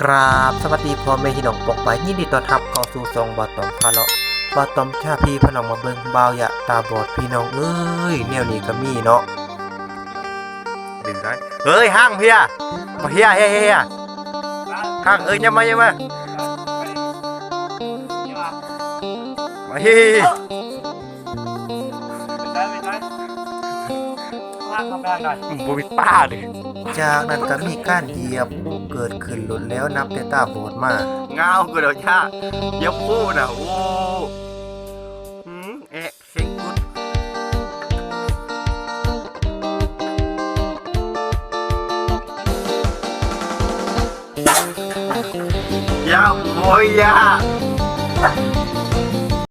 ครับสวัสดีพ่อแม่พี่น้องปกไปยินดีต้อนรับเข้าสู่ซองบอตอมพาเลาะบอตอมชาพี่พน้องมาเบิ่งบ่าวยะตาบอดพี่น้องเอ้ยแนวนี้ก็มีเนาะดึงได้เฮ้ยห้างเพียมาเฮียเฮียเฮียห้างเอ้ยยังมายังมามาเฮีย บ่มีป้าดิจากนั้นก็มีการเหยียบเกิดขึ้นหลุดแล้วนับแต่ตาบอดมา เงากูเดี๋ยวชาเย็บพูดอะโอ้หืมเอ๊ะเซ็งกุดยาโอยยา